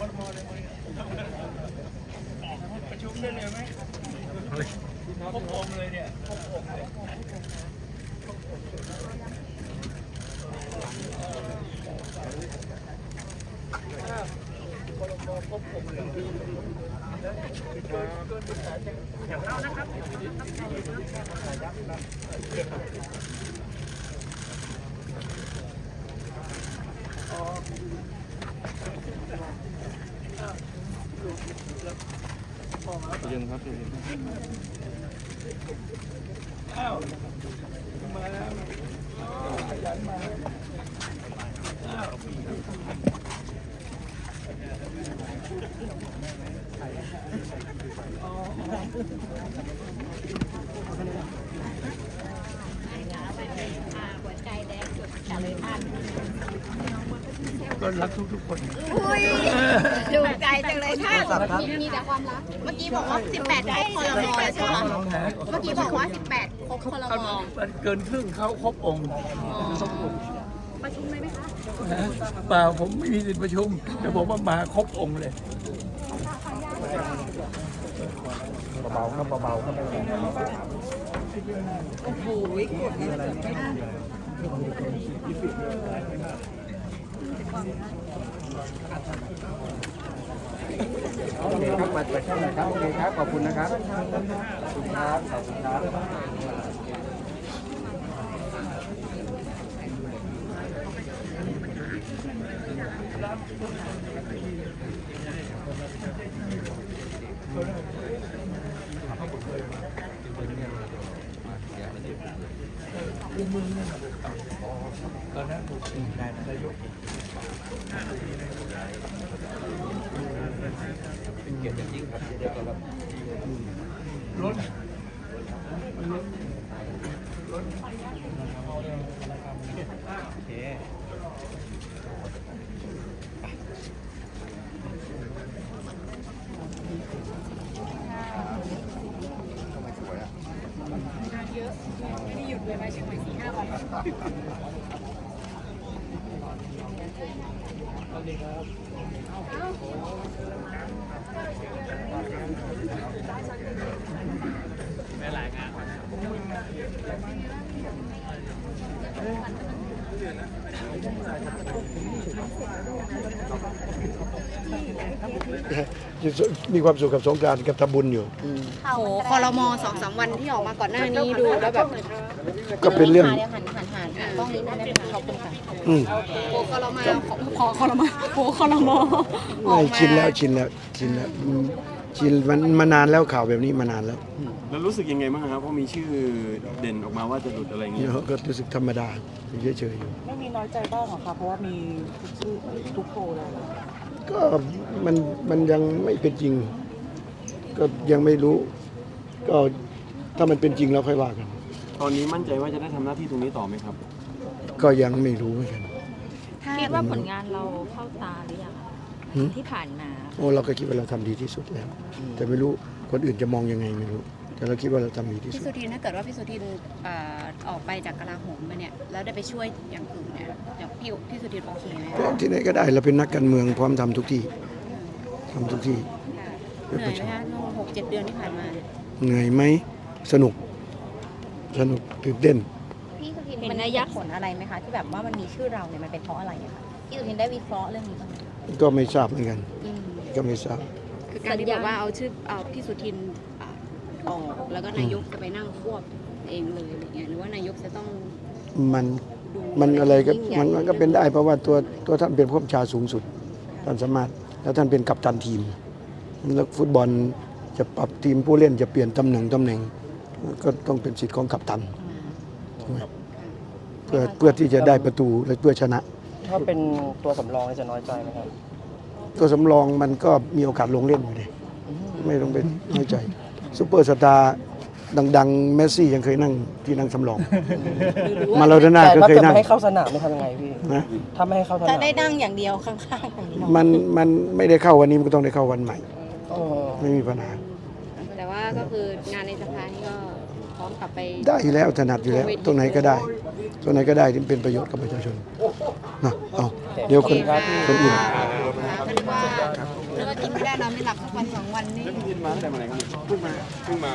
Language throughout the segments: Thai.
ประชุมได้เลยไหมพวกผมเลยเนี่ยพวกผมเลยอย่างเรานะครับอ๋อ เลยท่าน ก็รักทุกๆคนอุ้ยดูใจจังเลยท่านมีแต่ความรัก เมื่อกี้บอกว่า 18ได้คอรมอใช่ไหมน้องแท้เมื่อกี้บอกว่า 18ครบคอรมอมันเกินครึ่งเขาครบองค์ครบองค์ประชุมเลยไหมคะนะเปล่าผมไม่มีสิทธิประชุม แต่ผมว่ามาครบองค์เลย เบาๆครับเบาๆครับ ไม่เป็นไรโอเคครับมาไปช่องหน่ครับโอเคครับขอบคุณนะครับขอบคุณครับขอบคุณครับ ตอนนั้นผมนายนายกเป็นเกียรติยิ่งครับที่ได้ต้อนรับรถ มีความสุขกับสงกรารกับทำบุญอยู่โหคอรมอสองสามวันที่ออกมาก่อนหน้านี้ดูแล้วแบบก็เป็นเรื่องหันหันหันหันต้องนี้ได้ไหมคะขอบคุณค่ะอืมโหคอรมอขอคอรมอโหคอรมอไม่ชินแล้วชินแล้วชินแล้วอืมชินมันมานานแล้วข่าวแบบนี้มานานแล้วแล้วรู้สึกยังไงบ้างครับเพราะมีชื่อเด่นออกมาว่าจะหลุดอะไรอย่างเงี้ย เนาะก็รู้สึกธรรมดาเฉยๆอยู่ ไม่มีน้อยใจบ้างเหรอคะเพราะว่ามีทุกชื่อทุกโพลเลย ก็มันมันยังไม่เป็นจริง ก็ยังไม่รู้ ก็ถ้ามันเป็นจริงแล้วค่อยว่ากัน ตอนนี้มั่นใจว่าจะได้ทำหน้าที่ตรงนี้ต่อไหมครับ ก็ยังไม่รู้เหมือนกันคิดว่าผลงานเราเข้าตาหรือยังคะหืมที่ผ่านมา โอ้เราก็คิดว่าเราทำดีที่สุดแล้ว แต่ไม่รู้คนอื่นจะมองยังไงไม่รู้ แต่เราคิดว่าเราทำดีที่พี่สุสุด ทินถ้าเกิดว่าพี่สุทินเอ่อออกไปจากกลาโหมมาเนี่ยแล้วได้ไปช่วยอย่างอื่นเนี่ยอย่างพี่พี่สุทินโอเคไหมก็ที่ไหนก็ได้เราเป็นนักการเมืองพร้อมทำทุกที่ทำทุกที่เหนื่อยไหมคะช่วงหกเจ็ดเดือนที่ผ่านมา เหนื่อยไหมสนุก สนุกตื่นเต้น พี่สุทินเห็นมันนัมียยะผลอะไรไหมคะ ที่แบบว่ามันมีชื่อเราเนี่ยมันเป็นเพราะอะไรอะคะพี่สุทินได้วิเคราะห์เรื่องนี้บ้างไหมก็ไม่ทราบเหมือนกันอืมก็ไม่ทราบ คือการที่บอกว่าเอาชื่อเอาพี่สุทิน อะออก แล้วก็นายกจะไปนั่งควบเองเลยอะไรเงี้ยหรือว่านายกจะต้องมันดูมันอะไรก็ยิ่งใหญ่มันมันก็เป็นได้เพราะว่าตัวตัวท่านเป็นผู้บัญชาสูงสุดท่านสามารถแล้วท่านเป็นกัปตันทีม แล้วฟุตบอลจะปรับทีมผู้เล่นจะเปลี่ยนตำแหน่งตำแหน่ง ก็ต้องเป็นสิทธิ์ของกัปตันใช่ไหมเพื่อเพื่อที่จะได้ประตูและเพื่อชนะ ถ้าเป็นตัวสำรองนี่จะน้อยใจไหมครับ ตัวสำรองมันก็มีโอกาสลงเล่นอยู่ดิไม่ต้องเป็นน้อยใจ ซูเปอร์สตาร์ดังๆ เมสซี่ยังเคยนั่งที่นั่งสำรอง มาลาโดน่าแต่ก็ถ้าเคยเกิดนั่งไม่ให้เข้าสนามไม่ทำยังไงพี่นะ ถ้าไม่ให้เข้าสจะนามได้นั่งอย่างเดียวข้างๆอย่างนี้มันมันไม่ได้เข้าวันนี้มันก็ต้องได้เข้าวันใหม่ เออไม่มีปัญหา แต่ว่าก็คืองานในสภานี่ก็พร้อมกลับไป ได้อยู่แล้วถนัดอยู่แล้ว ตรงไหนก็ได้ ตรงไหนก็ได้ที่เป็นประโยชน์กับประชาชนนะเอาเดี๋ยวคนคนอื่นท่านว่านึกว่ากินไม่ได้นอนไม่หลับสักวันสองวันนี่ แล้วพี่ทินมาตั้งแต่เมื่อไหร่ครับเพิ่งมาเพิ่งมา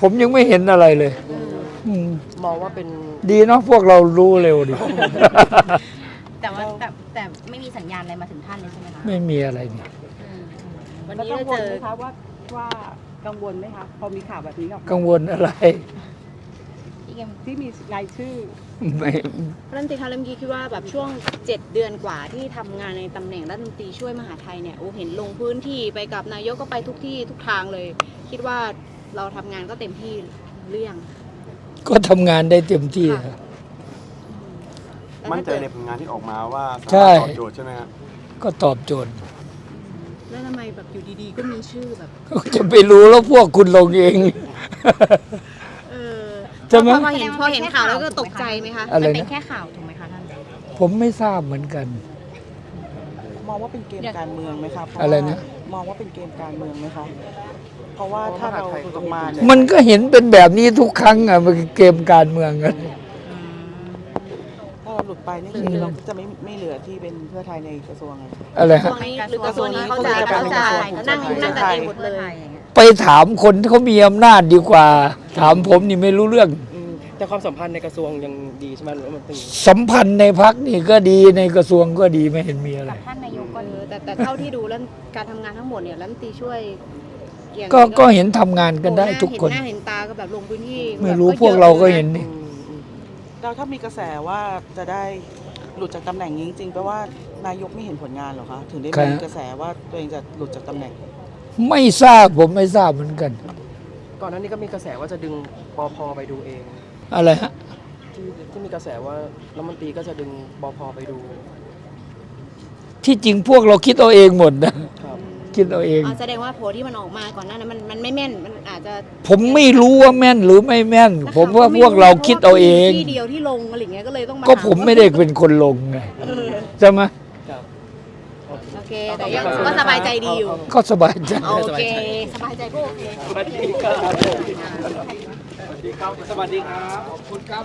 ผมยังไม่เห็นอะไรเลยมมองว่าเป็นดีเนาะพวกเรารู้เร็วดิ แต่ว่าแต่แต่ไม่มีสัญญาณอะไรมาถึงท่านเลยใช่ไหมคะไม่มีอะไรนี่วันแล้วนี้กังเราวเจลอไหมคะว่าว่ากังวลไหมคะพอมีข่าวแบบนี้ออกมากังวลอะไรพี่ เกมที่มีรายชื่อ ไม่รัฐมนตรีคะเริ่มกี้คิดว่าแบบช่วง 7 เดือนกว่าที่ทำงานในตำแหน่งรัฐมนตรีช่วยมหาดไทยเนี่ยโอ้เห็นลงพื้นที่ไปกับนายกก็ไปทุกที่ทุกทางเลย คิดว่าเราทำงานก็เต็มที่หรือยังก็ทำงานได้เต็มที่ค่ะแล้วมั่นถ้าใจเกิดในผลงานที่ออกมาว่าสาใช่มารถตอบโจทย์ใช่ไหมครับก็ตอบโจทย์ แล้วทำไมแบบอยู่ดีๆ ก็มีชื่อแบบจะไปรู้แล้วพวกคุณลงเองเออ ใช่ไหม พอเห็นพอเห็นข่าวแล้วก็ตกใจไหมคะอะไรนะ มันเป็นแค่ข่าวถูกไหมคะท่าน ผมไม่ทราบเหมือนกัน มองว่าเป็นเกมการเมืองไหมคะเพาอะไรนะว่ามองว่าเป็นเกมการเมืองไหมคะ เพราะว่าถ้าเราหลุดออกมาเนี่ย มันก็เห็นเป็นแบบนี้ทุกครั้งอะมันเกมการเมืองกัน ถ้าเราหลุดไปนี่คือเราจะไม่ไม่เหลือที่เป็นเพื่อไทยในกระทรวงอะอะไรกระทรฮะวงนี้หรือกระทรวงนี้เขาจะเขาจะนั่งนั่งกันเองหมดเลย ไปถามคนที่เขามีอำนาจดีกว่า ถามผมนี่ไม่รู้เรื่อง อืมแต่ความสัมพันธ์ในกระทรวงยังดีใช่ไหมหรือว่ามันตึงสัมพันธ์ในพักนี่ก็ดีในกระทรวงก็ดีไม่เห็นมีอะไรท่านนายกก็ดีแต่แต่เท่าที่ดูแล้วการทำงานทั้งหมดเนี่ยรัฐมนตรีช่วยเกี่ยงก็ก็เห็นทำงานกันได้ทุกคน เห็นหน้าเห็นตาก็แบบลงพื้นที่ไม่รู้แบบพวกเราก็ยอะเห็นลยะนี่ อืมอืมเราถ้ามีกระแสว่าจะได้หลุดจากตำแหน่งนี้จริงๆแปลว่านายกไม่เห็นผลงานเหรอคะ ถึงได้ใครมีฮะกระแสว่าตัวเองจะหลุดจากตำแหน่ง ไม่ทราบผมไม่ทราบเหมือนกัน ก่อนหน้านี้ก็มีกระแสว่าจะดึงปพไปดูเอง อะไรฮะที่ที่มีกระแสว่ารัฐมนตรีก็จะดึงปพไปดูที่จริงพวกเราคิดเอาเองหมดนะ ครับ คิดเอาเอง อ๋อแสดงว่าโผล่ที่มันออกมาก่อนหน้านั้นมันมันไม่แม่นมันอาจจะผมไม่รู้ว่าแม่นหรือไม่แม่น ผมว่าพวกเราคิดเอาเอง ที่เดียวที่ลงอะไรอย่างเงี้ยก็เลยต้องมาก็ถาผมไม่ได้เป็นคนลงไงใช่ไหมโอ เคแต่ยังก็สบายใจดีอยู่ ก็สบายใจ โอเค สบายใจก็โอเค สวัสดีครับสวัสดีครับขอบคุณครับ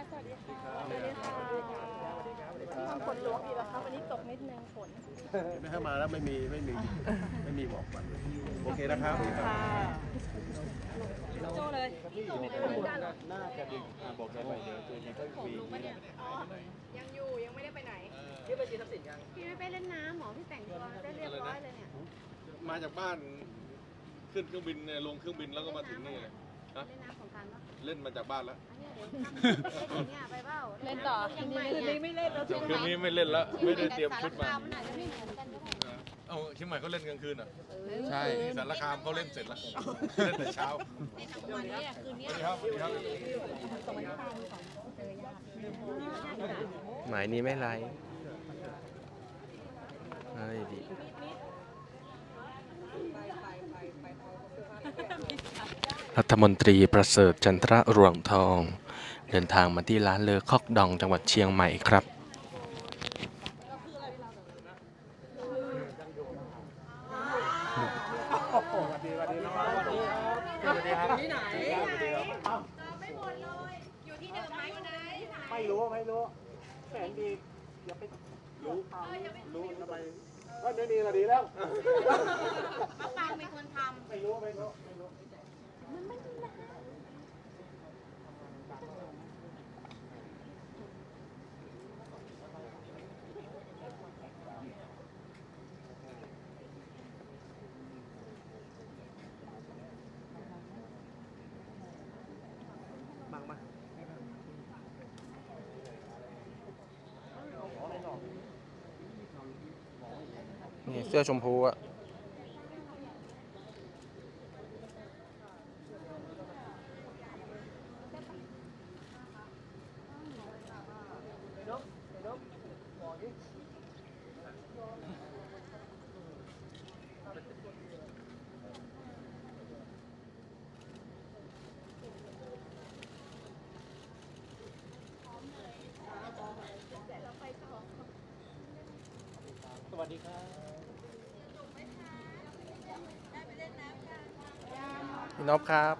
นสวัสดีครับไม่ให้มาแล้วไม่มีไม่มีไม่มีบอกมันโอเคนะครับน่าจะดึงอ่าบอกได้ไปเดี๋ยวตัวนี้ก็มียังอยู่ยังไม่ได้ไปไหนพี่ไปจีนทักษิณยังพี่ไม่ไปเล่นน้ำหมอพี่แต่งตัวได้เรียบร้อยเลยเนี่ยมาจากบ้านขึ้นเครื่องบินเนี่ยลงเครื่องบินแล้วก็มาถึงนี่เลยฮะเล่นน้ำสงกรารปะเล่นมาจากบ้านแล้วอัน เนี้ยเดี๋ยวเล่นเนี่ยไปเปล่าเล่นต่อยังไม่ไม่เล่นแล้วเดี๋ยวคืนนี้ไม่เล่นแล้วไม่ได้เตรียมชุดมามันอาจจะไม่เหมือนกันก็ได้เอาเชียงใหม่เขาเล่นกลางคืนอะใช่สารคามเขาเล่นเสร็จแล้วเล่นแต่เช้าวันนี้คืนนี้สวัสดีครับสวัสดีครับหมายนี้ไม่ไรเฮ้ยดีรัฐมนตรีประเสริฐจันทระรวงทอง เดินทางมาที่ร้านเลอคอกดองจังหวัดเชียงใหม่ครับไม่รู้ไม่รู้แสนดีอย่าไปรู้รู้ทำไมก็ไม่ดีก็ดีแล้วมะปรางเป็นคนทำไม่รู้ไม่รู้ไม่รู้ นี่เสื้อชมพูอะ วัสดีครับพี่นพครับ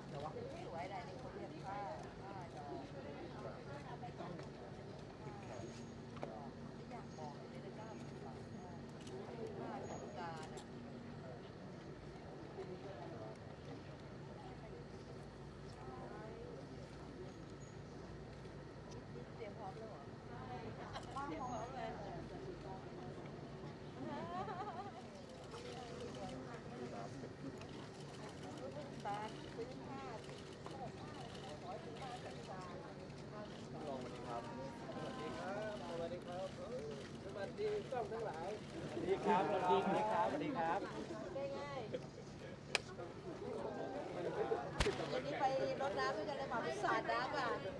สวัสดีครับ สวัสดีครับ สวัสดีครับ สวัสดีครับ วันนี้ไปรดน้ำด้วยกันเลยเปล่าพิสาดน้ำ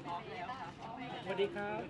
สวัสดีครับ